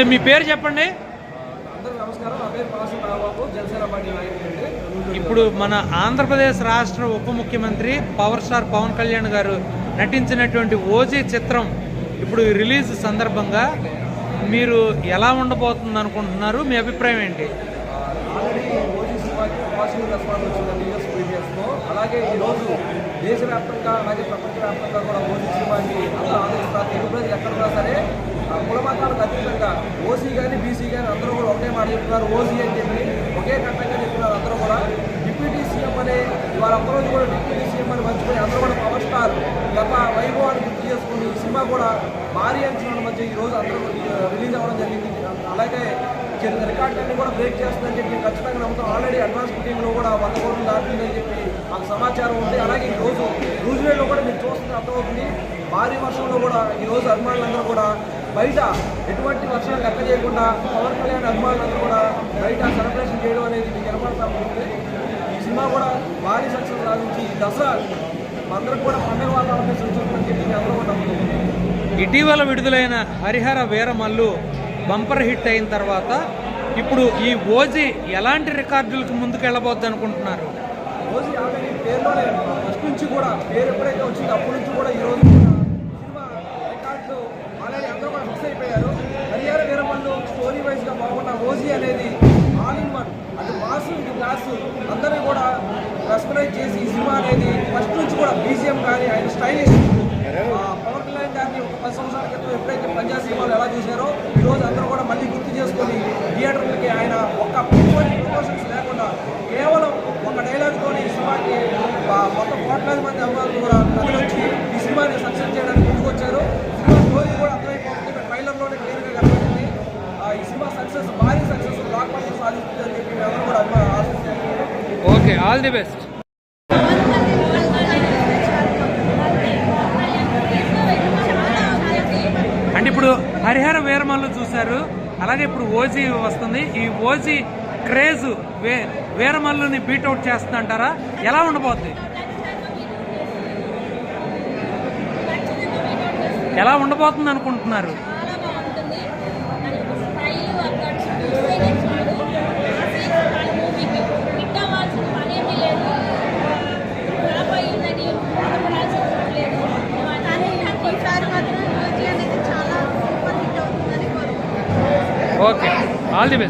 చెప్పండి మీ పేరు చెప్పండి. ఇప్పుడు మన ఆంధ్రప్రదేశ్ రాష్ట్ర ఉప ముఖ్యమంత్రి పవర్ స్టార్ పవన్ కళ్యాణ్ గారు నటించినటువంటి ఓజీ చిత్రం ఇప్పుడు రిలీజ్ సందర్భంగా మీరు ఎలా ఉండబోతుంది అనుకుంటున్నారు? మీ అభిప్రాయం ఏంటి? అలాగే ఈరోజు దేశవ్యాప్తంగా అలాగే ప్రపంచవ్యాప్తంగా కూడా ఓజీ సినిమాకి తెలుగు ప్రజలు ఎక్కడున్నా సరే ఆ ఓసీ కానీ బీసీ కానీ అందరూ కూడా ఒకే మాట చెప్తున్నారు ఓసీ అని చెప్పి ఒకే కట్టంగా చెప్తున్నారు అందరూ కూడా. డిప్యూటీ సీఎం అనే వాళ్ళందరూ కూడా డిప్యూటీ సీఎం అని మర్చిపోయి అందరూ కూడా పవర్ స్టార్ గత వైభవాన్ని గుర్తు చేసుకుని ఈ సినిమా కూడా భారీ అంచనాల మధ్య ఈ రోజు అందరూ రిలీజ్ uh, అవ్వడం జరిగింది. అలాగే చిన్న రికార్డులన్నీ కూడా బ్రేక్ చేస్తుందని చెప్పి ఖచ్చితంగా నమ్ముతాం. ఆల్రెడీ అడ్వాన్స్ బుకింగ్లో కూడా వంద కోట్లు దాటిందని చెప్పి మాకు సమాచారం ఉంది. అలాగే ఈ రోజు న్యూజిలాండ్లో కూడా మీరు చూస్తుంది అర్థమవుతుంది భారీ వర్షంలో కూడా ఈ రోజు అభిమానులందరూ కూడా బయట ఎటువంటి వర్షాలు లెక్క చేయకుండా పవన్ కళ్యాణ్ అభిమానులందరూ కూడా బయట సెలబ్రేషన్ చేయడం అనేది మీకు కనపడతా ఉంటుంది. ఈ సినిమా కూడా భారీ సక్సెస్ సాధించి ఈ దసరా అందరికి కూడా పండుగ వాతావరణం సృష్టించమని చెప్పి అందరూ కూడా ఇటీవల విడుదలైన హరిహర వీరమల్లు బంపర్ హిట్ అయిన తర్వాత ఇప్పుడు ఈ ఓజీ ఎలాంటి రికార్డులకు ముందుకెళ్ళబోద్ది అనుకుంటున్నారు? రోజు ఆల్రెడీ పేరులోనే ఫస్ట్ నుంచి కూడా పేరు ఎప్పుడైతే వచ్చిందో అప్పటి నుంచి కూడా ఈ రోజు కూడా సినిమా రికార్డులు ఆల్రెడీ అందరూ కూడా ఫిక్స్ అయిపోయారు హరిహర వీరమల్లు స్టోరీ వైజ్గా బాగున్న ఓజీ అనేది ఆల్ ఇన్ వన్ అది మాసు ఇది క్లాసు అందరినీ కూడా రెస్పరైజ్ చేసి ఈ సినిమా అనేది ఫస్ట్ నుంచి కూడా బీజిఎం కానీ ఆయన స్టైలిష్. పవన్ కళ్యాణ్ గారిని ఒక పది సంవత్సరాల క్రితం ఎప్పుడైతే పంజాబ్ సినిమాలు ఎలా చూశారో ఈ రోజు అందరూ కూడా మళ్ళీ గుర్తు చేసుకొని థియేటర్లకి ఆయన ఒక్క ప్రమోషన్స్ లేకుండా కేవలం ఒక డైలాగ్తోని ఈ సినిమాకి మొత్తం కోట్లాది మంది అభిమానులు కూడా వచ్చి ఈ సినిమాని సక్సెస్ చేయడానికి ముందుకు వచ్చారు. సినిమా స్టోరీ కూడా అర్థమైపోతుంది. ట్రైలర్లోనే క్లియర్గా కనబడింది ఆ, ఈ సినిమా సక్సెస్ భారీ సక్సెస్ బ్లాక్ బస్టర్ సాధిస్తుందని చెప్పి మేమందరూ కూడా అభిమా ఆశిస్తున్నాము ఓకే ఆల్ ది బెస్ట్ అంటే ఇప్పుడు హరిహర వీరమల్లు చూశారు. అలాగే ఇప్పుడు ఓజీ వస్తుంది. ఈ ఓజీ క్రేజ్ వే వీరమల్లుని బీట్అవుట్ చేస్తుందంటారా? ఎలా ఉండబోద్ది? ఎలా ఉండబోతుంది అనుకుంటున్నారు ఓకే. All the best